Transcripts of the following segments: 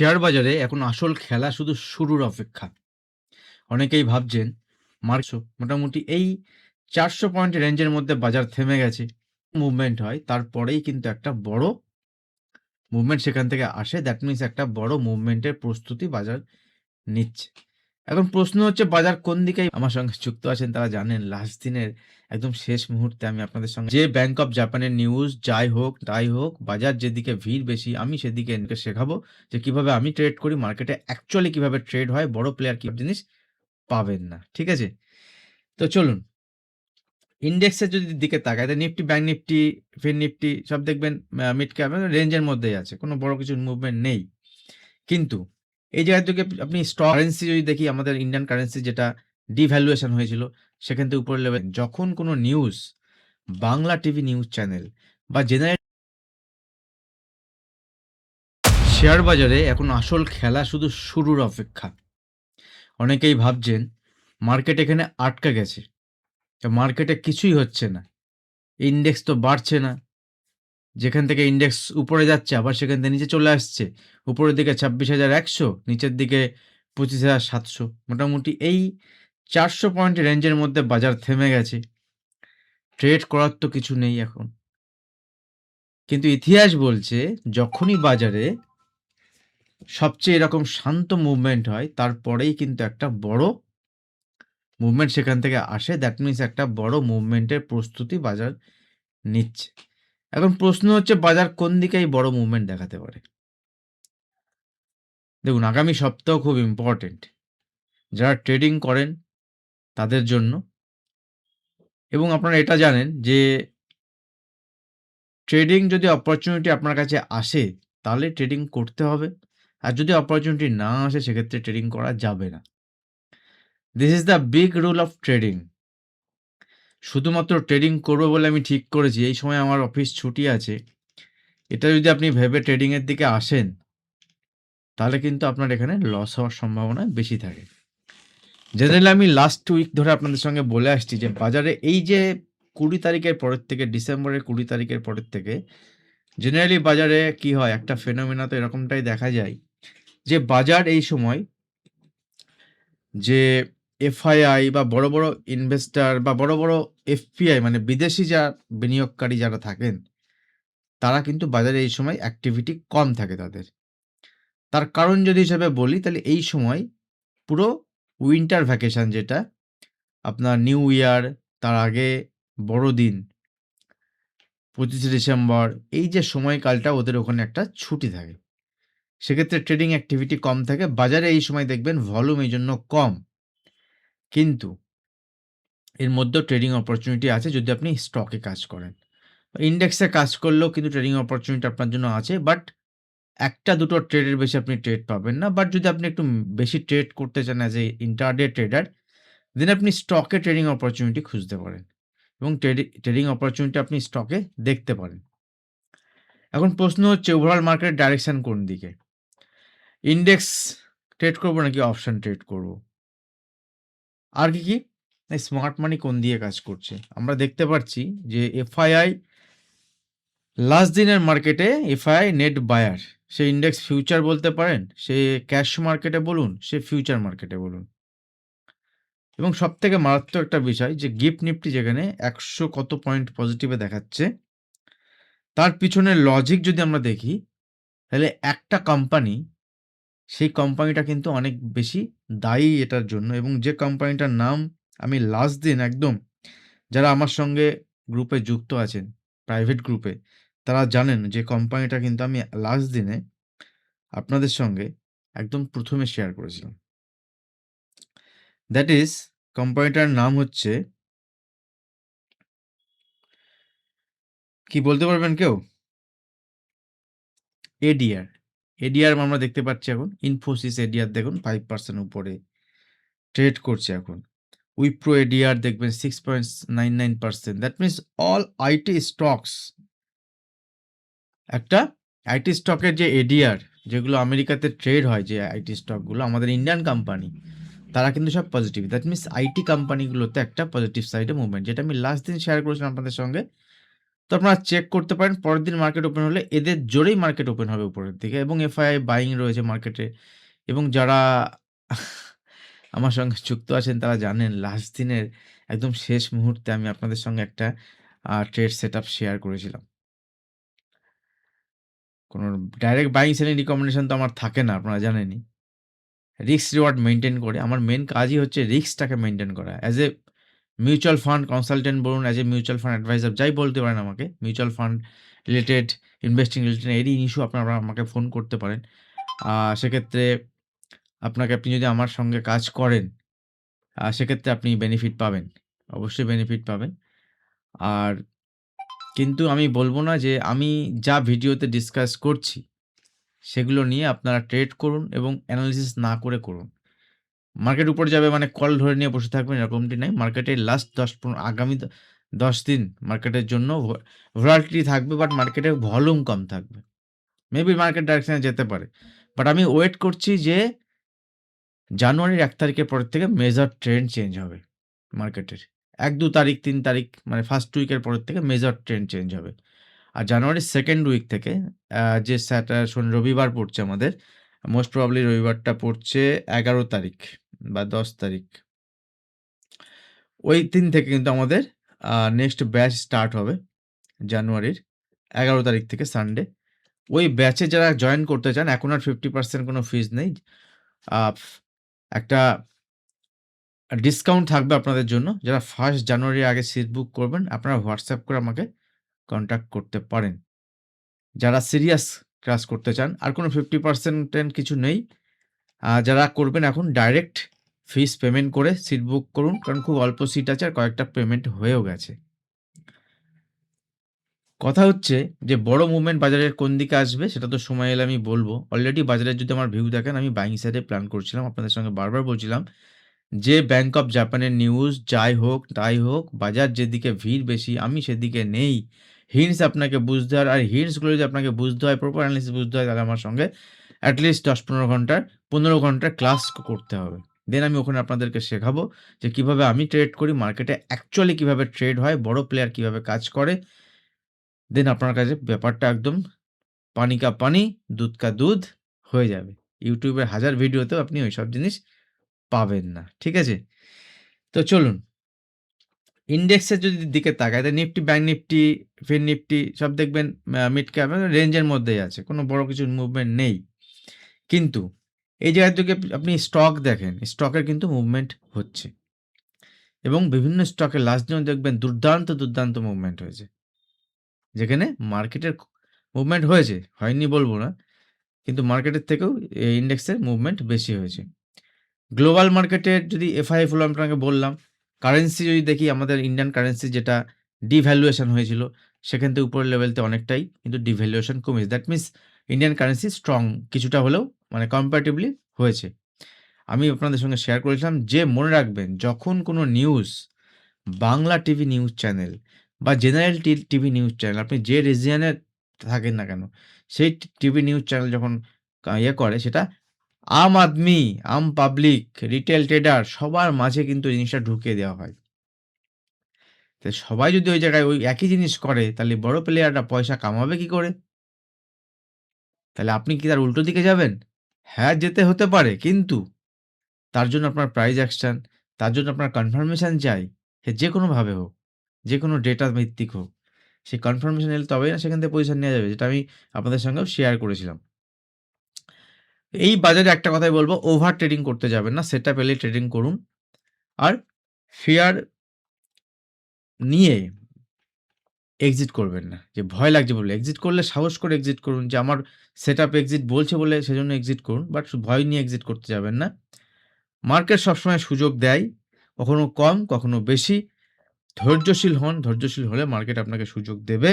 Share বাজারে এখন আসল খেলা শুধু শুরুর অপেক্ষা। অনেকেই ভাবছেন মার্চও মোটামুটি এই চারশো পয়েন্ট রেঞ্জের মধ্যে বাজার থেমে গেছে। মুভমেন্ট হয়, তারপরেই কিন্তু একটা বড় মুভমেন্ট সেখান থেকে আসে। দ্যাট মিনস একটা বড় মুভমেন্টের প্রস্তুতি বাজার নিচ্ছে। এখন প্রশ্ন হচ্ছে, বাজার কোন দিকে আমার সঙ্গে যুক্ত আছেন তারা জানেন। লাস্ট দিনের একদম শেষ মুহূর্তে আমি আপনাদের সঙ্গে যে ব্যাংক অফ জাপানের নিউজ যাই হোক, তাই হোক, বাজার যেদিকে ভিড় বেশি, আমি সেদিকে এনকে শেখাবো যে কীভাবে আমি ট্রেড করি মার্কেটে অ্যাকচুয়ালি কীভাবে ট্রেড হয়, বড় প্লেয়ার কি জিনিস পাবেন না, ঠিক আছে? তো চলুন ইন্ডেক্সের যদি দিকে তাকায় তো Nifty bank Nifty fin Nifty সব দেখবেন মিড ক্যাপ রেঞ্জের মধ্যেই আছে, কোনো বড় কিছু মুভমেন্ট নেই। কিন্তু এই জায়গা থেকে আপনি স্টক কারেন্সি যদি দেখি, আমাদের ইন্ডিয়ান কারেন্সি যেটা ডিভ্যালুয়েশন হয়েছিল, সেখান থেকে উপরে লেভেল যখন কোনো news Bangla TV news channel বা জেনারেল শেয়ার বাজারে এখন আসল খেলা শুধু শুরুর অপেক্ষা। অনেকেই ভাবছেন মার্কেট এখানে আটকা গেছে। মার্কেটে কিছুই হচ্ছে না। ইন্ডেক্স তো বাড়ছে না। যেখান থেকে ইন্ডেক্স উপরে যাচ্ছে, আবার সেখান থেকে নিচে চলে আসছে। উপরের দিকে ছাব্বিশ হাজার একশো, নিচের দিকে পঁচিশ হাজার সাতশো। মোটামুটি এই চারশো পয়েন্ট রেঞ্জের মধ্যে বাজার থেমে গেছে। ট্রেড করার তো কিছু নেই এখন। কিন্তু ইতিহাস বলছে, যখনই বাজারে সবচেয়ে এরকম শান্ত মুভমেন্ট হয়, তারপরেই কিন্তু একটা বড় মুভমেন্ট সেখান থেকে আসে। দ্যাট মিনস একটা বড় মুভমেন্টের প্রস্তুতি বাজার নিচ্ছে। এখন প্রশ্ন হচ্ছে, বাজার কোন দিকে এই বড় মুভমেন্ট দেখাতে পারে? দেখুন, আগামী সপ্তাহ খুব ইম্পর্টেন্ট যারা ট্রেডিং করেন তাদের জন্য। এবং আপনারা এটা জানেন যে ট্রেডিং যদি অপরচুনিটি আপনার কাছে আসে, তাহলে ট্রেডিং করতে হবে। আর যদি অপরচুনিটি না আসে, সেক্ষেত্রে ট্রেডিং করা যাবে না। This is the big rule of trading শুধুমাত্র ট্রেডিং করব বলে আমি ঠিক করেছি, এই সময় আমার অফিস ছুটি আছে। এটা যদি আপনি ভেবে ট্রেডিংয়ের দিকে আসেন, তাহলে কিন্তু আপনার এখানে লস হওয়ার সম্ভাবনা বেশি থাকে। জেনারেলি আমি লাস্ট উইক ধরে আপনাদের সঙ্গে বলে আসছি যে, বাজারে এই যে কুড়ি তারিখের পরের থেকে, ডিসেম্বরের কুড়ি তারিখের পরের থেকে জেনারেলি বাজারে কি হয়, একটা ফেনোমেনা তো এরকমটাই দেখা যায় যে, বাজার এই সময় যে এফআইআই বা বড় বড় ইনভেস্টার বা বড় বড় এফপিআই মানে বিদেশি যা বিনিয়োগকারী যারা থাকেন, তারা কিন্তু বাজারে এই সময় অ্যাক্টিভিটি কম থাকে তাদের। তার কারণ যদি হিসাবে বলি, তাহলে এই সময় পুরো উইন্টার ভ্যাকেশন যেটা, আপনার নিউ ইয়ার তার আগে বড়দিন, পঁচিশে ডিসেম্বর, এই যে সময়কালটা ওদের ওখানে একটা ছুটি থাকে। সেক্ষেত্রে ট্রেডিং অ্যাক্টিভিটি কম থাকে। বাজারে এই সময় দেখবেন ভলিউম এই জন্য কম। কিন্তু এর মধ্যেও ট্রেডিং অপরচুনিটি আছে যদি আপনি স্টকে কাজ করেন। ইন্ডেক্সে কাজ করলেও কিন্তু ট্রেডিং অপরচুনিটি আপনার জন্য আছে বাট একটা দুটো ট্রেডের বেশি আপনি ট্রেড পাবেন না। বাট যদি আপনি একটু বেশি ট্রেড করতে চান as a intraday trader then আপনি স্টকে ট্রেডিং অপরচুনিটি খুঁজতে পারেন এবং ট্রেডিং অপরচুনিটি আপনি স্টকে দেখতে পারেন। এখন প্রশ্ন হচ্ছে ওভারঅল মার্কেটের ডাইরেকশন কোন দিকে? ইন্ডেক্স ট্রেড করব নাকি অপশান ট্রেড করব? আর কি কি? স্মার্ট মানি কোন দিয়ে কাজ করছে? আমরা দেখতে পাচ্ছি যে এফআইআই লাস্ট দিনের মার্কেটে এফআইআই নেট বায়ার সে ইন্ডেক্স ফিউচার বলতে পারেন, সে ক্যাশ মার্কেটে বলুন, সে ফিউচার মার্কেটে বলুন। এবং সব থেকে মারাত্মক একটা বিষয় যে গিফট নিফটি যেখানে একশো কত পয়েন্ট পজিটিভে দেখাচ্ছে, তার পিছনে লজিক যদি আমরা দেখি, তাহলে একটা কোম্পানি সেই কোম্পানিটা কিন্তু অনেক বেশি দায়ী এটার জন্য এবং যে কোম্পানিটার নাম আমি লাস্ট দিন একদম যারা আমার সঙ্গে গ্রুপে যুক্ত আছেন প্রাইভেট গ্রুপে তারা জানেন যে কোম্পানিটা কিন্তু আমি লাস্ট দিনে আপনাদের সঙ্গে একদম প্রথমে শেয়ার করেছিলাম। দ্যাট ইজ কোম্পানিটার নাম হচ্ছে কি বলতে পারবেন কেউ? এডিআর এডিআর আমরা দেখতে পাচ্ছি এখন। ইনফোসিস এডিআর দেখুন ফাইভ পার্সেন্ট উপরে ট্রেড করছে এখন। উইপ্রো এডিআর দেখবেন six point nine nine percent that means all IT stocks একটা আইটি স্টকের যে এডিআর যেগুলো আমেরিকাতে ট্রেড হয়, যে আইটি স্টকগুলো আমাদের ইন্ডিয়ান কোম্পানি তারা কিন্তু সব পজিটিভ দ্যাট মিনস আইটি কোম্পানিগুলোতে একটা পজিটিভ সাইডে মুভমেন্ট যেটা আমি লাস্ট দিন শেয়ার করেছিলাম আপনাদের সঙ্গে তো আপনারা চেক করতে পারেন, পরের দিন মার্কেট ওপেন হলে এদের জোরেই মার্কেট ওপেন হবে উপরের দিকে এবং এফআইআই বাইং রয়েছে মার্কেটে এবং যারা আমার সঙ্গে যুক্ত আছেন তারা জানেন লাস্ট দিনের একদম শেষ মুহূর্তে আমি আপনাদের সঙ্গে একটা ট্রেড সেটআপ শেয়ার করেছিলাম। কোনো ডাইরেক্ট বাইং সেলিং রিকমেন্ডেশন তো আমার থাকে না, আপনারা জানেনই। রিস্ক রিওয়ার্ড মেনটেন করে, আমার মেন কাজই হচ্ছে রিস্কটাকে মেনটেন করা। As a mutual fund consultant বলুন, as a mutual fund advisor যাই বলতে পারেন আমাকে। Mutual fund related, investing related এরই ইস্যু আপনারা আমাকে ফোন করতে পারেন। সেক্ষেত্রে আপনাকে আপনি যদি আমার সঙ্গে কাজ করেন, সেক্ষেত্রে আপনি বেনিফিট পাবেন। অবশ্যই বেনিফিট পাবেন। আর কিন্তু আমি বলব না যে আমি যা ভিডিওতে ডিসকাস করছি, সেগুলো নিয়ে আপনারা ট্রেড করুন এবং অ্যানালিসিস না করে করুন। মার্কেট উপরে যাবে মানে কল ধরে নিয়ে বসে থাকবেন এরকমটি নাই। মার্কেটের লাস্ট ১০ ১৫ আগামী দশ দিন মার্কেটের জন্য ভোলাটিলিটি থাকবে বাট মার্কেটের ভলিউম কম থাকবে। মেবি মার্কেট ডাইরেকশন যেতে পারে। বাট আমি ওয়েট করছি যে জানুয়ারির এক তারিখের পরের থেকে মেজর ট্রেন্ড চেঞ্জ হবে মার্কেটের। ১, ২ তারিখ, তিন তারিখ মানে ফার্স্ট উইকের পরের থেকে মেজর ট্রেন্ড চেঞ্জ হবে। আর জানুয়ারির সেকেন্ড উইক থেকে যে স্যাটার শনি রবিবার পড়ছে আমাদের, মোস্ট প্রবাবলি রবিবারটা পড়ছে ১১ তারিখ বা ১০ তারিখ। ওই দিন থেকে কিন্তু আমাদের নেক্সট ব্যাচ স্টার্ট হবে জানুয়ারির ১১ তারিখ থেকে সানডে। ওই ব্যাচে যারা জয়েন করতে চান, এখন আর 50% কোনো ফিজ নেই। একটা ডিসকাউন্ট থাকবে আপনাদের জন্য। যারা ফার্স্ট জানুয়ারির আগে সিট বুক করবেন, আপনারা হোয়াটসঅ্যাপ করে আমাকে কন্ট্যাক্ট করতে পারেন। যারা সিরিয়াস ক্লাস করতে চান, আর কোনো 50% টেন কিছু নেই। যারা করবেন এখন ডাইরেক্ট ফিস পেমেন্ট করে সিট বুক করুন। কারণ খুব অল্প সিট আছে আর কয়েকটা পেমেন্ট হয়েও গেছে। কথা হচ্ছে যে, বড় মুভমেন্ট বাজারের কোন দিকে আসবে সেটা তো সময় এলে আমি বলব অলরেডি বাজারের যদি আমার ভিউ দেখেন, আমি বাইং সাইডে প্ল্যান করছিলাম। আপনাদের সঙ্গে বারবার বলছিলাম যে ব্যাংক অফ জাপানের নিউজ যাই হোক, তাই হোক, বাজার যেদিকে ভিড় বেশি, আমি সেদিকে নেই। হিন্টস আপনাকে বুঝতে হয় আর হিন্টসগুলো যদি আপনাকে বুঝতে হয় প্রপার অ্যানালিসিস বুঝতে হয় তাহলে আমার সঙ্গে এট লিস্ট ১০-১৫ ঘণ্টার ১৫ ঘণ্টার ক্লাস করতে হবে। দেন আমি ওখানে আপনাদেরকে শেখাবো যে কীভাবে আমি ট্রেড করি, মার্কেটে অ্যাকচুয়ালি কীভাবে ট্রেড হয়, বড় প্লেয়ার কীভাবে কাজ করে। দেন আপনার কাছে ব্যাপারটা একদম পানি কা পানি, দুধ কা দুধ হয়ে যাবে। এর হাজার ভিডিওতেও আপনি ওইসব জিনিস পাবেন না। ঠিক আছে? তো চলুন। ইন্ডেক্সের যদি দিকে তাকায় তো Nifty, bank Nifty, fin Nifty সব দেখবেন মিড ক্যাপ রেঞ্জের মধ্যেই আছে। কোনো বড় কিছু মুভমেন্ট নেই। কিন্তু এই জায়গায় যদি আপনি স্টক দেখেন, স্টকের কিন্তু মুভমেন্ট হচ্ছে। এবং বিভিন্ন স্টকের লাস্ট দিনেও দেখবেন দুর্দান্ত, দুর্দান্ত মুভমেন্ট হয়েছে। যেখানে মার্কেটের মুভমেন্ট হয়েছে, হয়নি বলব না। কিন্তু মার্কেটের থেকেও ইন্ডেক্সের মুভমেন্ট বেশি হয়েছে। গ্লোবাল মার্কেটের যদি এফআইআই ফলো আপনাকে বললাম, কারেন্সি যদি দেখি, আমাদের ইন্ডিয়ান কারেন্সি যেটা ডিভ্যালুয়েশন হয়েছিল, সেখান থেকে উপরের লেভেলতে অনেকটাই, কিন্তু ডিভ্যালুয়েশন কমেছে। That means Indian currency strong কিছুটা হলেও মানে কম্পারেটিভলি হয়েছে। আমি আপনাদের সঙ্গে শেয়ার করেছিলাম যে, মনে রাখবেন, যখন কোনো news Bangla TV news channel বা general T TV news channel আপনি যে রিজিয়নে থাকেন না কেন, সেই টিভি নিউজ চ্যানেল যখন ইয়ে করে, সেটা আম আদমি, আম পাবলিক, রিটেল ট্রেডার সবার মাঝে কিন্তু জিনিসটা ঢুকিয়ে দেওয়া হয়। তো সবাই যদি ওই জায়গায় ওই একই জিনিস করে তাহলে বড় প্লেয়াররা পয়সা কামাবে কি করে? তাহলে আপনি কি তার উল্টো দিকে যাবেন? হ্যাঁ, যেতে হতে পারে কিন্তু তার জন্য আপনার প্রাইজ অ্যাকশন, তার জন্য আপনার কনফার্মেশন চাই। সে যে কোনোভাবে হোক, যে কোনো ডেটা ভিত্তিক হোক। সেই কনফার্মেশন এলে তবেই না সেখান থেকে পজিশন নেওয়া যাবে। যেটা আমি আপনাদের সঙ্গেও শেয়ার করেছিলাম। এই বাজারে একটা কথাই বলব ওভার ট্রেডিং করতে যাবেন না। সেটআপ এলেই ট্রেডিং করুন। আর ফিয়ার নিয়ে এক্সিট করবেন না। যে ভয় লাগছে বলে এক্সিট করলে সাহস করে এক্সিট করুন যে আমার সেট আপ এক্সিট বলছে বলে সেজন্য এক্সিট করুন। বাট ভয় নিয়ে এক্সিট করতে যাবেন না। মার্কেট সবসময় সুযোগ দেয়। কখনো কম, কখনো বেশি। ধৈর্যশীল হন। ধৈর্যশীল হলে মার্কেট আপনাকে সুযোগ দেবে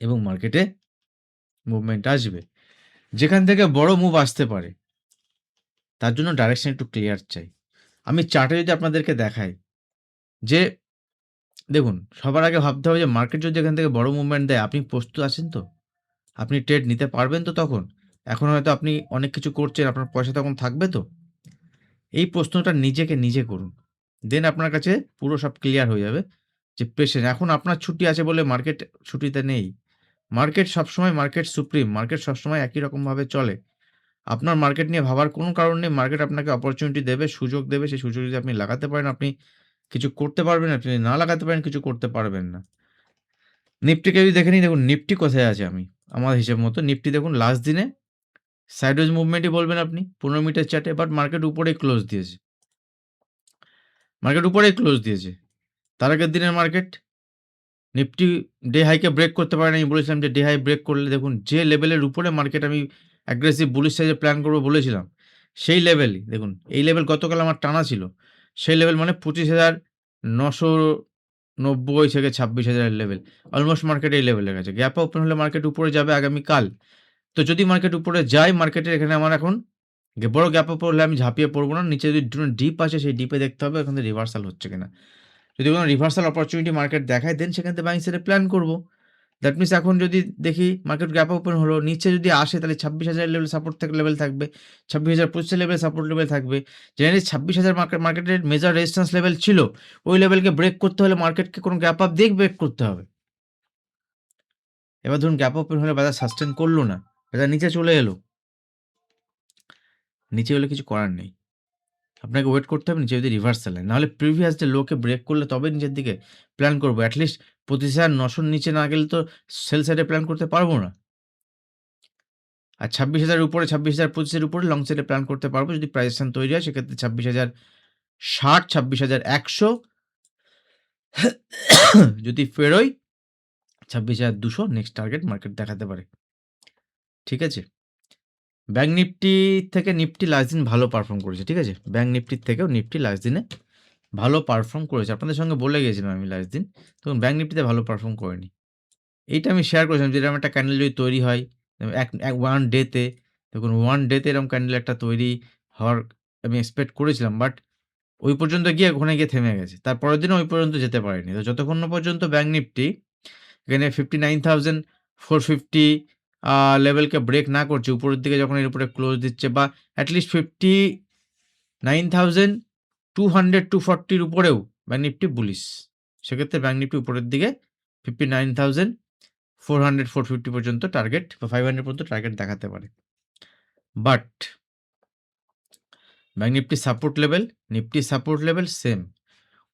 এবং মার্কেটে মুভমেন্ট আসবে। যেখান থেকে বড় মুভ আসতে পারে তার জন্য ডাইরেকশন একটু ক্লিয়ার চাই। আমি চার্টে যদি আপনাদেরকে দেখাই যে দেখুন সবার আগে ভাবতে হবে যে মার্কেট যদি এখান থেকে বড় মুভমেন্ট দেয় আপনি প্রস্তুত আছেন তো? আপনি ট্রেড নিতে পারবেন তো তখন? এখন হয়তো আপনি অনেক কিছু করছেন, আপনার পয়সা তখন থাকবে তো? এই প্রশ্নটা নিজেকে নিজে করুন। দেন আপনার কাছে পুরো সব ক্লিয়ার হয়ে যাবে যে পেশেন্ট এখন আপনার ছুটি আছে বলে মার্কেট ছুটিতে নেই। মার্কেট সবসময় মার্কেট সুপ্রিম। মার্কেট সবসময় একই রকমভাবে চলে। আপনার মার্কেট নিয়ে ভাবার কোনো কারণ নেই। মার্কেট আপনাকে অপরচুনিটি দেবে, সুযোগ দেবে। সেই সুযোগ যদি আপনি লাগাতে পারেন, আপনি কিছু করতে পারবেন। আপনি না লাগাতে পারেন, কিছু করতে পারবেন না। নিফটিকে যদি দেখে নিই, দেখুন নিফটি কোথায় আছে আমি আমার হিসেব মতো। নিফটি দেখুন লাস্ট দিনে সাইডওয়েজ মুভমেন্টই বলবেন আপনি পনেরো মিটার চার্টে বাট মার্কেট উপরেই ক্লোজ দিয়েছে। মার্কেট উপরেই ক্লোজ দিয়েছে। তার আগের দিনের মার্কেট নিফটি ডে হাইকে ব্রেক করতে পারে না। আমি বলেছিলাম যে ডে হাই ব্রেক করলে দেখুন যে লেভেলের উপরে মার্কেট আমি অ্যাগ্রেসিভ বুলিশ সাইজে প্ল্যান করব বলেছিলাম। সেই লেভেলই দেখুন এই লেভেল গতকাল আমার টানা ছিল। সেই লেভেল মানে 25,990 থেকে 26,000 এর লেভেল। অলমোস্ট মার্কেট এই লেভেলে গেছে। গ্যাপ ওপেন হলে মার্কেট উপরে যাবে আগামীকাল। তো যদি মার্কেট উপরে যায় মার্কেটের এখানে আমার এখন বড় গ্যাপ আপ হলে আমি ঝাঁপিয়ে পড়ব না। নিচে যদি ডিপ আছে সেই ডিপে দেখতে হবে এখান রিভার্সাল হচ্ছে কিনা। যদি কোনো রিভার্সাল অপরচুনিটি মার্কেট দেখায় দেন সেখান থেকে বাইং সাইডে প্ল্যান করব দ্যাট মিনস এখন যদি দেখি মার্কেট গ্যাপ ওপেন হলো, নিচে যদি আসে তাহলে ছাব্বিশ হাজার লেভেল সাপোর্ট থাক লেভেল থাকবে। 26,025 এর লেভেল সাপোর্ট লেভেল থাকবে। জেনারেলি 26,000 মার্কেট মার্কেটের মেজার রেজিস্ট্যান্স লেভেল ছিল। ওই লেভেলকে ব্রেক করতে হলে মার্কেটকে কোনো গ্যাপ আপ দিয়েই ব্রেক করতে হবে। এবার ধরুন গ্যাপ ওপেন হলে বাজার সাস্টেইন করল না। বাজার নিচে চলে এলো। নিচে হলে কিছু করার নেই। আপনাকে ওয়েট করতে হবে নিচে যদি রিভার্সাল হয়। নাহলে প্রিভিয়াস যে লোকে ব্রেক করলে তবে নিচের দিকে প্ল্যান করব। এট লিস্ট 25,900 র নিচে না গেলে তো সেল সাইডে প্ল্যান করতে পারব না। আর ছাব্বিশ হাজার উপরে ছাব্বিশ হাজার পঁচিশের উপরে লং সাইডে প্ল্যান করতে পারব যদি প্রাইস অ্যাকশন তৈরি হয় সেক্ষেত্রে 26,060, 26,100 যদি ফেরোই 26,200 নেক্সট টার্গেট মার্কেট দেখাতে পারে। ঠিক আছে? ব্যাংক নিফটি থেকে নিফটি লাস্ট দিন ভালো পারফর্ম করেছে। ঠিক আছে? ব্যাংক নিফটির থেকেও নিফটি লাস্ট দিনে ভালো পারফর্ম করেছে। আপনাদের সঙ্গে বলে গিয়েছিলাম আমি লাস্ট দিন। দেখুন ব্যাংক নিফটিতে ভালো পারফর্ম করেনি। এইটা আমি শেয়ার করেছিলাম যে এরকম একটা ক্যান্ডেল যদি তৈরি হয় এক এক 1 ডে তে দেখুন 1 ডে তে এরকম ক্যান্ডেল একটা তৈরি হওয়ার আমি এক্সপেক্ট করেছিলাম। বাট ওই পর্যন্ত গিয়ে ওখানে গিয়ে থেমে গেছে। তার পরের দিনও ওই পর্যন্ত যেতে পারেনি। তো যতক্ষণ পর্যন্ত ব্যাংক নিফটি এখানে 59,450 আ লেভেলকে ব্রেক না করছে উপরের দিকে যখন এর উপরে ক্লোজ দিচ্ছে বা এট লিস্ট 59,200-240 র উপরেও ব্যাংক নিফটি বুলিশ। সেক্ষেত্রে ব্যাংক নিফটি উপরের দিকে 59,400-450 পর্যন্ত টার্গেট বা 500 পর্যন্ত টার্গেট দেখাতে পারে। But bank নিফটির support level, Nifty support level same.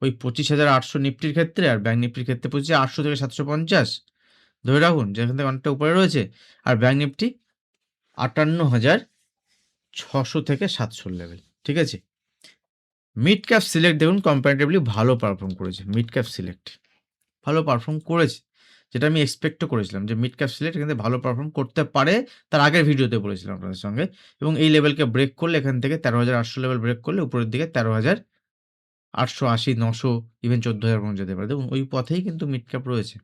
ওই 25,800 নিফটির ক্ষেত্রে আর ব্যাংক নিফটির ক্ষেত্রে পঁচিশ আটশো থেকে 750 ধরে রাখুন যেখান থেকে অনেকটা উপরে রয়েছে। আর ব্যাংক নিফটি 58,600 থেকে 700 লেভেল। ঠিক আছে? মিড ক্যাপ সিলেক্ট দেখুন কম্পারেটিভলি ভালো পারফর্ম করেছে। মিড ক্যাপ সিলেক্ট ভালো পারফর্ম করেছে। যেটা আমি এক্সপেক্টও করেছিলাম যে মিড ক্যাপ সিলেক্ট এখান থেকে ভালো পারফর্ম করতে পারে। তার আগের ভিডিওতে বলেছিলাম আপনাদের সঙ্গে এবং এই লেভেলকে ব্রেক করলে এখান থেকে 13,800 লেভেল ব্রেক করলে উপরের দিকে 13,880, 900 ইভেন 14,000 পর্যন্ত যেতে পারে। দেখুন ওই পথেই কিন্তু মিড ক্যাপ রয়েছে।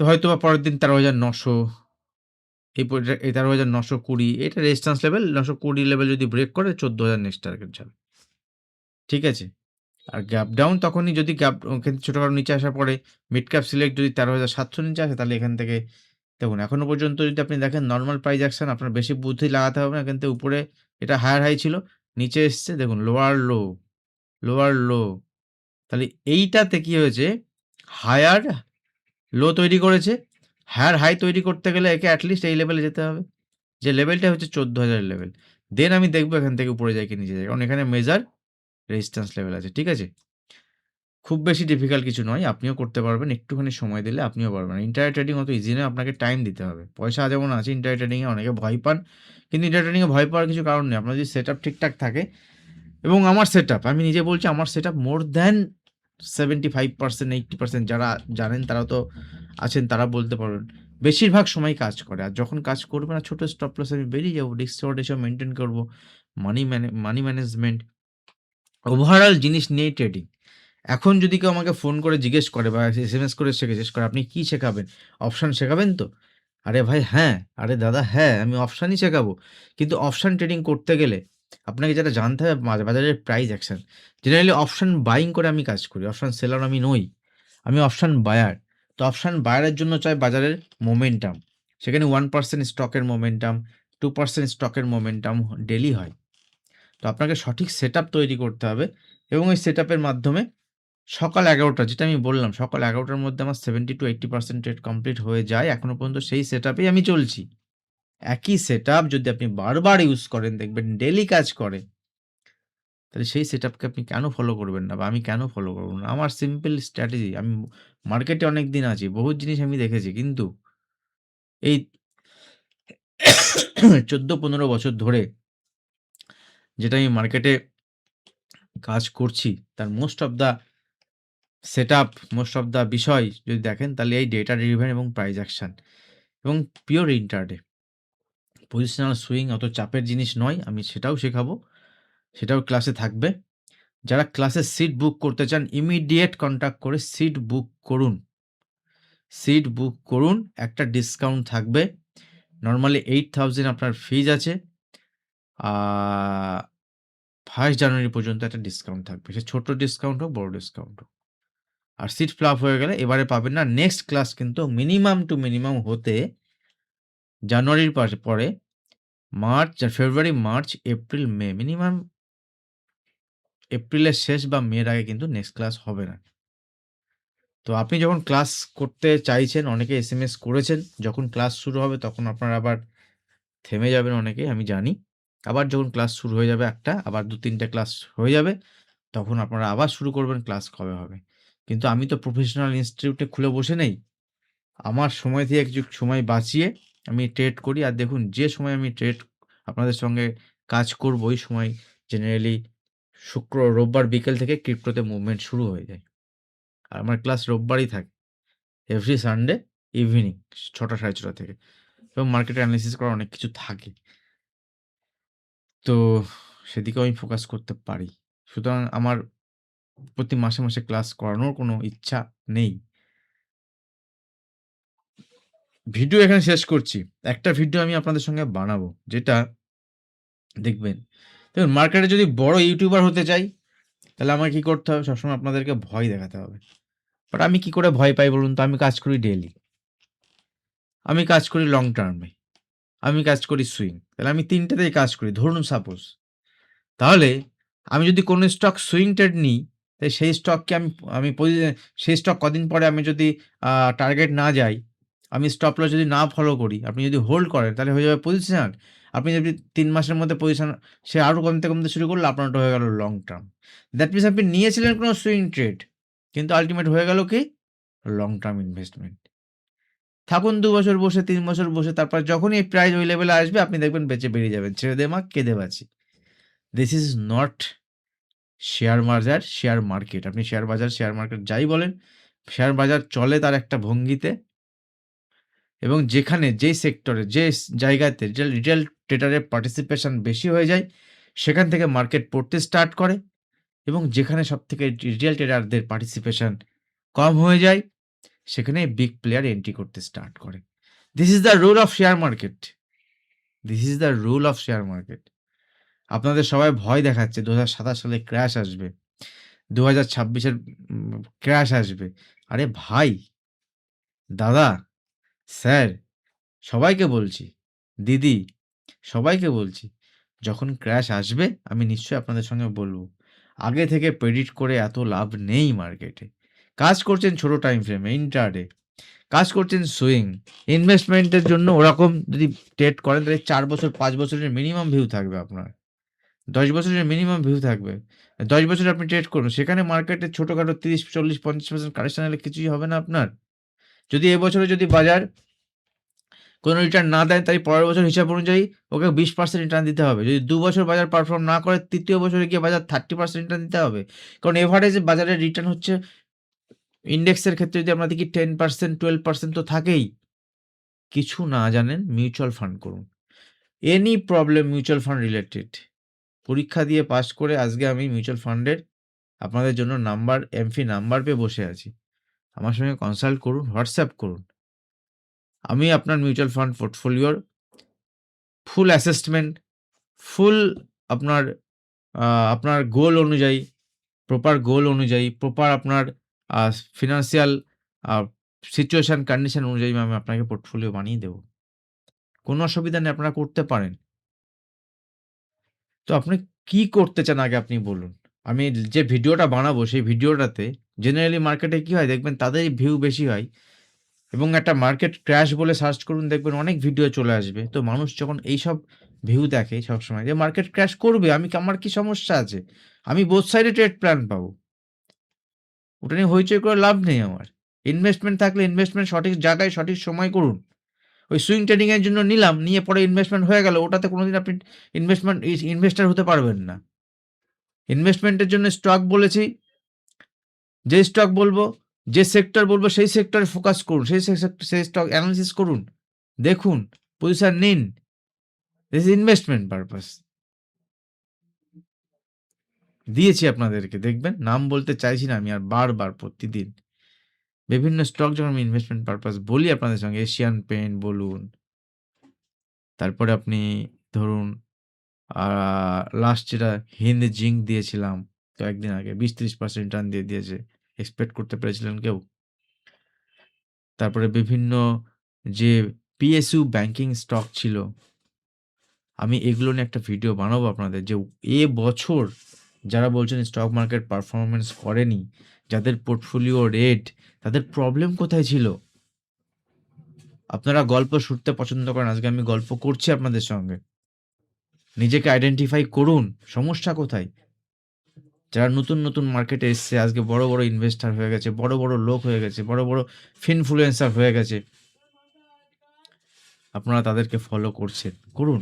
তো হয়তো বা পরের দিন 13,900 এই প এই 13,920 এটা রেজিস্ট্যান্স লেভেল 920 লেভেল যদি ব্রেক করে 14,000 নেক্সট টার্গেট যাবে। ঠিক আছে? আর গ্যাপ ডাউন তখনই যদি গ্যাপ ছোটখাটো নিচে আসার পরে মিড ক্যাপ সিলেক্ট যদি 13,700 নিচে আসে তাহলে এখান থেকে দেখুন এখনও পর্যন্ত যদি আপনি দেখেন নর্মাল প্রাইস অ্যাকশন আপনার বেশি বুদ্ধি লাগাতে হবে না। কিন্তু উপরে এটা হায়ার হাই ছিল। নিচে এসছে দেখুন লোয়ার লো, লোয়ার লো। তাহলে এইটাতে কি হয়েছে হায়ার লো তৈরি করেছে। হায়ার হাই তৈরি করতে গেলে একে এট লিস্ট এই লেভেলে যেতে হবে। যে লেভেলটা হচ্ছে 14,000 এর লেভেল। দেন আমি দেখব এখান থেকে উপরে যায় কি নিচে যায়। কারণ এখানে মেজার রেজিস্ট্যান্স লেভেল আছে। ঠিক আছে? খুব বেশি ডিফিকাল্ট কিছু নয়। আপনিও করতে পারবেন। একটুখানি সময় দিলে আপনিও পারবেন। ইন্টারডে ট্রেডিং অত ইজি নয়। আপনাকে টাইম দিতে হবে। পয়সা যেমন আছে ইন্টারডে ট্রেডিং এ অনেকে ভয় পান। কিন্তু ইন্টারডে ট্রেডিং এ ভয় পাওয়ার কিছু কারণ নেই। আপনার যদি সেটআপ ঠিকঠাক থাকে এবং আমার সেটআপ আমি নিজে বলছি আমার সেটআপ মোর দ্যান 75% 80% যারা জানেন তারা তো আছেন তারা বলতে পারবেন। বেশিরভাগ সময় কাজ করে। আর যখন কাজ করবে না ছোটো স্টপ লস আমি বেরিয়ে যাব। রিস্ক রিওয়ার্ড এসব মেনটেন করব মানি ম্যানে মানি ম্যানেজমেন্ট ওভারঅল জিনিস নিয়েই ট্রেডিং। এখন যদি কেউ আমাকে ফোন করে জিজ্ঞেস করে বা এস এম এস করে জিজ্ঞেস করে আপনি কি শেখাবেন? অপশান শেখাবেন তো? আরে ভাই হ্যাঁ, আরে দাদা হ্যাঁ, আমি অপশানই শেখাবো। কিন্তু অপশান ট্রেডিং করতে গেলে আপনাকে যেটা জানতে হবে বাজারের price action. Generally option buying করে আমি কাজ করি। অপশন সেলার আমি নই। আমি অপশান বায়ার। তো অপশান বায়ারের জন্য চাই বাজারের মোমেন্টাম। সেখানে ওয়ান পার্সেন্ট স্টকের মোমেন্টাম, টু পার্সেন্ট স্টকের মোমেন্টাম ডেইলি হয়। তো আপনাকে সঠিক সেটআপ তৈরি করতে হবে এবং ওই সেটআপের মাধ্যমে সকাল এগারোটা যেটা আমি বললাম সকাল এগারোটার মধ্যে আমার 70-80% ট্রেড কমপ্লিট হয়ে যায়। এখনও পর্যন্ত সেই সেটআপেই আমি চলছি। একই সেটআপ যদি আপনি বারবার ইউজ করেন দেখবেন ডেলি কাজ করে। তাহলে সেই সেটআপকে আপনি কেন ফলো করবেন না বা আমি কেন ফলো করব না? আমার সিম্পল স্ট্র্যাটেজি আমি মার্কেটে অনেক দিন আছি। বহু জিনিস আমি দেখেছি। কিন্তু এই ১৪-১৫ বছর ধরে যেটা আমি মার্কেটে কাজ করছি তার most of the setup, most of the বিষয় যদি দেখেন তাহলে এই ডেটা ড্রিভেন এবং প্রাইজ অ্যাকশন এবং পিওর ইন্ট্রাডে। পজিশনাল সুইং অত চাপের জিনিস নয়। আমি সেটাও শেখাবো। সেটাও ক্লাসে থাকবে। যারা ক্লাসে সিট বুক করতে চান ইমিডিয়েট কনট্যাক্ট করে সিট বুক করুন। সিট বুক করুন। একটা ডিসকাউন্ট থাকবে। নর্মালি এইট থাউজেন্ড আপনার ফিজ আছে। ফার্স্ট জানুয়ারি পর্যন্ত একটা ডিসকাউন্ট থাকবে। সে ছোট ডিসকাউন্ট হোক, বড় ডিসকাউন্ট হোক। আর সিট ফ্লপ হয়ে গেলে এবারে পাবেন না। নেক্সট ক্লাস কিন্তু মিনিমাম টু মিনিমাম হতে জানুয়ারির পরে মার্চ, ফেব্রুয়ারি, মার্চ, এপ্রিল, মে মিনিমাম এপ্রিলের শেষ বা মের আগে কিন্তু নেক্সট ক্লাস হবে না। তো আপনি যখন ক্লাস করতে চাইছেন অনেকে এস এম এস করেছেন। যখন ক্লাস শুরু হবে তখন আপনারা আবার থেমে যাবেন অনেকেই আমি জানি। আবার যখন ক্লাস শুরু হয়ে যাবে একটা আবার দু তিনটে ক্লাস হয়ে যাবে। তখন আপনারা আবার শুরু করবেন ক্লাস কবে হবে। কিন্তু আমি তো প্রফেশনাল ইনস্টিটিউটে খুলে বসে নেই। আমার সময় থেকে কিছু সময় বাঁচিয়ে আমি ট্রেড করি। আর দেখুন যে সময় আমি ট্রেড আপনাদের সঙ্গে কাজ করব ওই সময় জেনারেলি শুক্র, রোববার বিকেল থেকে ক্রিপ্টোতে মুভমেন্ট শুরু হয়ে যায়। আর আমার ক্লাস রোববারই থাকে। এভরি সানডে ইভিনিং ছটা সাড়ে ছটা থেকে। এবং মার্কেট অ্যানালিসিস করার অনেক কিছু থাকে। তো সেদিকেও আমি ফোকাস করতে পারি। সুতরাং আমার প্রতি মাসে, মাসে ক্লাস করানোর কোনো ইচ্ছা নেই। ভিডিও এখানে শেষ করছি। একটা ভিডিও আমি আপনাদের সঙ্গে বানাবো। যেটা দেখবেন। দেখুন মার্কেটে যদি বড় ইউটিউবার হতে চাই, তাহলে আমাকে কী করতে হবে? সবসময় আপনাদেরকে ভয় দেখাতে হবে। বাট আমি কি করে ভয় পাই বলুন তো? আমি কাজ করি ডেইলি। আমি কাজ করি লং টার্মে। আমি কাজ করি সুইং। তাহলে আমি ৩ টেতেই কাজ করি। ধরুন সাপোজ। তাহলে আমি যদি কোনো স্টক সুইং ট্রেড নিই, তাই সেই স্টককে আমি আমি সেই স্টক কদিন পরে আমি যদি টার্গেট না যাই, আমি স্টপ লস যদি না ফলো করি, আপনি যদি হোল্ড করেন তাহলে হয়ে যাবে পজিশনাল। আপনি যদি তিন মাসের মধ্যে পজিশন সে আরও কমতে, কমতে শুরু করল আপনারটা হয়ে গেল লং টার্ম। দ্যাট মিনস আপনি নিয়েছিলেন কোনো সুইং ট্রেড। কিন্তু আলটিমেট হয়ে গেল কি? Long term investment. থাকুন দু বছর বসে, তিন বছর বসে তারপর যখনই এই প্রাইস ওই লেভেলে আসবে আপনি দেখবেন বেঁচে বেরিয়ে যাবেন। ছেড়ে দে মা কেঁদে বাঁচি। দিস ইজ নট শেয়ার বাজার, শেয়ার মার্কেট। আপনি শেয়ার বাজার, শেয়ার মার্কেট যাই বলেন, শেয়ার বাজার চলে তার একটা ভঙ্গিতে। এবং যেখানে যেই সেক্টরে যে জায়গাতে রিটেল ট্রেডারের পার্টিসিপেশন বেশি হয়ে যায়, সেখান থেকে মার্কেট পড়তে স্টার্ট করে এবং যেখানে সব থেকে রিটেল ট্রেডারদের পার্টিসিপেশন কম হয়ে যায়, সেখানে বিগ প্লেয়ার এন্ট্রি করতে স্টার্ট করে। This is the rule of share market. This is the rule of share market. আপনাদের সবাই ভয় দেখাচ্ছে ২০২৭ সালে ক্র্যাশ আসবে। ২০২৬ এর উম ক্র্যাশ আসবে। আরে ভাই, দাদা, স্যার সবাইকে বলছি। দিদি সবাইকে বলছি। যখন ক্র্যাশ আসবে আমি নিশ্চয়ই আপনাদের সঙ্গে বলব। আগে থেকে প্রেডিক্ট করে এত লাভ নেই মার্কেটে। কাজ করছেন ছোট টাইম ফ্রেমে, ইন্ট্রাডে। কাজ করছেন সুইং। ইনভেস্টমেন্টের জন্য ওরকম যদি ট্রেড করেন তাহলে ৪ বছর ৫ বছরের মিনিমাম ভিউ থাকবে আপনার। ১০ বছরের মিনিমাম ভিউ থাকবে। ১০ বছর আপনি ট্রেড করুন। সেখানে মার্কেটে ছোটখাটো ৩০, ৪০, ৫০% কারেকশন এলে কিছুই হবে না আপনার। যদি এবছরে যদি বাজার কোনো রিটার্ন না দেয়, তাই পরের বছর হিসাব অনুযায়ী ওকে 20% রিটার্ন দিতে হবে। যদি দু বছর বাজার পারফর্ম না করে, তৃতীয় বছরে গিয়ে বাজার 30% রিটার্ন দিতে হবে। কারণ এভারেজ বাজারের রিটার্ন হচ্ছে ইন্ডেক্সের ক্ষেত্রে যদি আমরা দেখি 10% 12% তো থাকেই। কিছু না জানেন মিউচুয়াল ফান্ড করুন। Any problem mutual fund related. পরীক্ষা দিয়ে পাস করে আজকে আমি মিউচুয়াল ফান্ডের আপনাদের জন্য নাম্বার এমফি নাম্বার পেয়ে বসে আছি। আমার সঙ্গে কনসাল্ট করুন, হোয়াটসঅ্যাপ করুন। আমি আপনার মিউচুয়াল ফান্ড পোর্টফোলিওর ফুল অ্যাসেসমেন্ট, ফুল আপনার আপনার গোল অনুযায়ী, প্রপার গোল অনুযায়ী, প্রপার আপনার ফিনান্সিয়াল সিচুয়েশন কন্ডিশন অনুযায়ী আমি আপনাকে পোর্টফোলিও বানিয়ে দেব। কোনো অসুবিধা নেই আপনারা করতে পারেন। তো আপনি কি করতে চান আগে আপনি বলুন? আমি যে ভিডিওটা বানাবো, সেই ভিডিওটাতে জেনারেলি মার্কেটে কি হয়, দেখবেন তাদেরই ভিউ বেশি হয় এবং একটা মার্কেট ক্র্যাশ বলে সার্চ করুন, দেখবেন অনেক ভিডিও চলে আসবে। তো মানুষ যখন এইসব ভিউ দেখে সবসময় যে মার্কেট ক্র্যাশ করবে, আমি আমার কি সমস্যা আছে? আমি বোথ সাইডে ট্রেড প্ল্যান পাবো। ওটা নিয়ে হইচই করে লাভ নেই আমার। ইনভেস্টমেন্ট থাকলে ইনভেস্টমেন্ট সঠিক জায়গায় সঠিক সময় করুন। ওই সুইং ট্রেডিংয়ের জন্য নিলাম, নিয়ে পরে ইনভেস্টমেন্ট হয়ে গেল, ওটাতে কোনোদিন আপনি ইনভেস্টমেন্ট ইনভেস্টার হতে পারবেন না। ইনভেস্টমেন্টের জন্য স্টক বলেছি। যে স্টক বলব, যে সেক্টর বলব, সেই সেক্টরে ফোকাস করুন, সেই সেই স্টক অ্যানালিসিস করুন, দেখুন পজিশন নিন। দিস ইনভেস্টমেন্ট পারপাস দিয়েছি আপনাদেরকে, দেখবেন, নাম বলতে চাইছি না আমি আর বারবার প্রতিদিন। বিভিন্ন স্টক যখন আমি ইনভেস্টমেন্ট পারপাস বলি আপনাদের সঙ্গে এশিয়ান পেন্ট বলুন, তারপরে আপনি ধরুন লাস্ট যেটা হিন্দি জিঙ্ক দিয়েছিলাম, তো একদিন আগে বিশ ত্রিশ পার্সেন্ট রিটার্ন দিয়ে দিয়েছে। এক্সপেক্ট করতে পেরেছিলেন কেউ? তারপরে বিভিন্ন যে পিএসইউ ব্যাংকিং স্টক ছিল, আমি এগুলো নিয়ে একটা ভিডিও বানাবো আপনাদের যে এ বছর যারা বলছেন স্টক মার্কেট পারফরমেন্স করেনি, যাদের পোর্টফোলিও রেট তাদের প্রবলেম কোথায় ছিল? আপনারা গল্প শুনতে পছন্দ করেন, আজকে আমি গল্প করছি আপনাদের সঙ্গে। নিজেকে আইডেন্টিফাই করুন, সমস্যা কোথায়? যারা নতুন নতুন মার্কেটে এসছে, আজকে বড় বড় ইনভেস্টার হয়ে গেছে, বড় বড় লোক হয়ে গেছে, বড় বড় ফিনফ্লুয়েন্সার হয়ে গেছে, আপনারা তাদেরকে ফলো করছেন, করুন।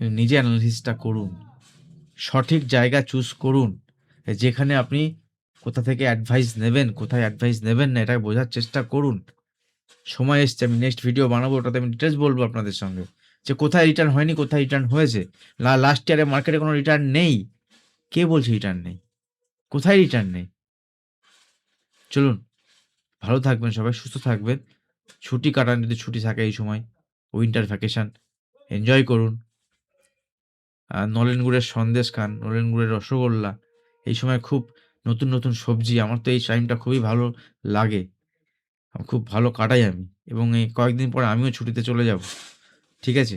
নিজে অ্যানালিসিসটা করুন, সঠিক জায়গা চুজ করুন, যেখানে আপনি কোথা থেকে অ্যাডভাইস নেবেন, কোথায় অ্যাডভাইস নেবেন না, এটা বোঝার চেষ্টা করুন। সময় এসছে, আমি নেক্সট ভিডিও বানাবো, ওটাতে আমি ডিটেলস বলব আপনাদের সঙ্গে। যে কোথায় রিটার্ন হয়নি, কোথায় রিটার্ন হয়েছে। লাস্ট ইয়ারে মার্কেটে কোনো রিটার্ন নেই। কে বলছে রিটার্ন নেই? কোথায় রিটার্ন নেই? চলুন, ভালো থাকবেন সবাই, সুস্থ থাকবেন। ছুটি কাটান, যদি ছুটি থাকে এই সময় উইন্টার ভ্যাকেশন এনজয় করুন। আর নলেন গুড়ের সন্দেশ খান, নলেন গুড়ের রসগোল্লা, এই সময় খুব নতুন নতুন সবজি, আমার তো এই টাইমটা খুবই ভালো লাগে। খুব ভালো কাটাই আমি, এবং এই কয়েকদিন পরে আমিও ছুটিতে চলে যাব। ঠিক আছে?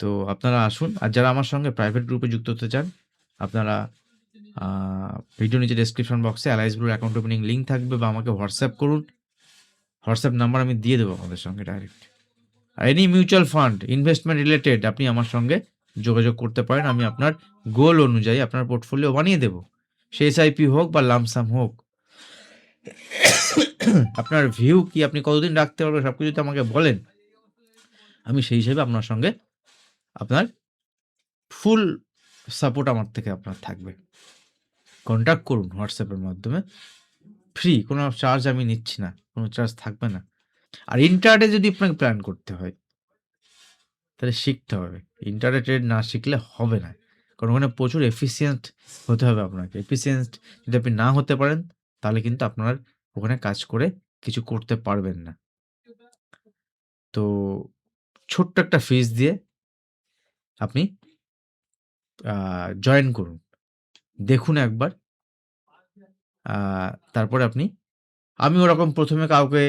তো আপনারা আসুন। আর যারা আমার সঙ্গে প্রাইভেট গ্রুপে যুক্ত হতে চান, আপনারা ভিডিও নিচে ডেসক্রিপশন বক্সে অ্যালাইস ব্লুর অ্যাকাউন্ট ওপেনিং লিঙ্ক থাকবে বা আমাকে হোয়াটসঅ্যাপ করুন। হোয়াটসঅ্যাপ নাম্বার আমি দিয়ে দেবো আমাদের সঙ্গে ডাইরেক্ট আর any mutual fund investment related আপনি আমার সঙ্গে যোগাযোগ করতে পারেন। আমি আপনার গোল অনুযায়ী আপনার পোর্টফোলিও বানিয়ে দেবো। সে এসআইপি হোক বা লামসাম হোক। আপনার ভিউ কি আপনি কতদিন রাখতে পারবেন সব কিছু যদি আমাকে বলেন। আমি সেই হিসেবে আপনার সঙ্গে আপনার ফুল সাপোর্ট আমার থেকে আপনার থাকবে। কন্ট্যাক্ট করুন হোয়াটসঅ্যাপের মাধ্যমে। ফ্রি কোনো চার্জ আমি নিচ্ছি না, কোনো চার্জ থাকবে না। আর ইন্টারডে যদি আপনাকে প্ল্যান করতে হয়, তাহলে শিখতে হবে। ইন্টারডে ট্রেড না শিখলে হবে না। কারণ ওখানে প্রচুর এফিসিয়েন্ট হতে হবে আপনাকে। এফিসিয়েন্ট যদি আপনি না হতে পারেন, তাহলে কিন্তু আপনার ওখানে কাজ করে কিছু করতে পারবেন না। তো ছোট্ট একটা ফিস দিয়ে আপনি জয়েন করুন। দেখুন একবার। তারপরে আপনি, আমি ওরকম প্রথমে কাউকে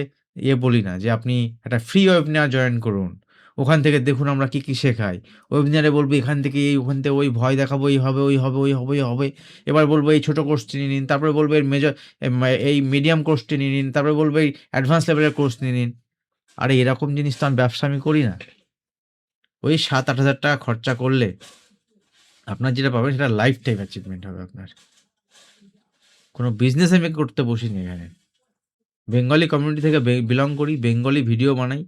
ইয়ে বলি না যে, আপনি একটা ফ্রি ওয়েবিনার জয়েন করুন। ওখান থেকে দেখুন আমরা কি কি শেখাই। ওয়েবিনারে বলব, এখান থেকে এই, ওখান থেকে ওই, ভয় দেখাবো, এই হবে, ওই হবে ওই হবে ওই হবে। এবার বলব, এই ছোটো কোর্সটি নিয়ে নিন। তারপরে বলব, এর মেজর এই মিডিয়াম কোর্সটি নিয়ে নিন। তারপরে বলব, এই অ্যাডভান্স লেভেলের কোর্স নিয়ে নিন। আরে এরকম জিনিস তো আমি ব্যবসা আমি করি না। ওই সাত, আট হাজার টাকা খরচা করলে আপনার যেটা পাবেন সেটা লাইফ টাইম অ্যাচিভমেন্ট হবে আপনার। কোনো বিজনেস আমি করতে বসিনি এখানে। বেঙ্গলি কমিউনিটি থেকে বিলং করি বেঙ্গলি ভিডিও বানাই।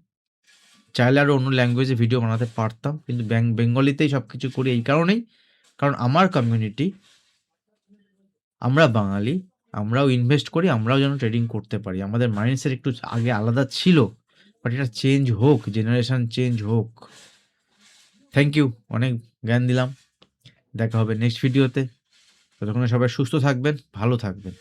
চাইলে আরও অন্য ল্যাঙ্গুয়েজে ভিডিও বানাতে পারতাম, কিন্তু বেঙ্গলিতেই সব কিছু করি এই কারণেই। কারণ আমার কমিউনিটি আমরা বাঙালি, আমরাও ইনভেস্ট করি, আমরাও যেন ট্রেডিং করতে পারি। আমাদের মাইন্ডসেট একটু আগে আলাদা ছিল। বাট এটা চেঞ্জ হোক জেনারেশান চেঞ্জ হোক থ্যাংক ইউ অনেক জ্ঞান দিলাম। দেখা হবে নেক্সট ভিডিওতে ততক্ষণে সবাই সুস্থ থাকবেন, ভালো থাকবেন।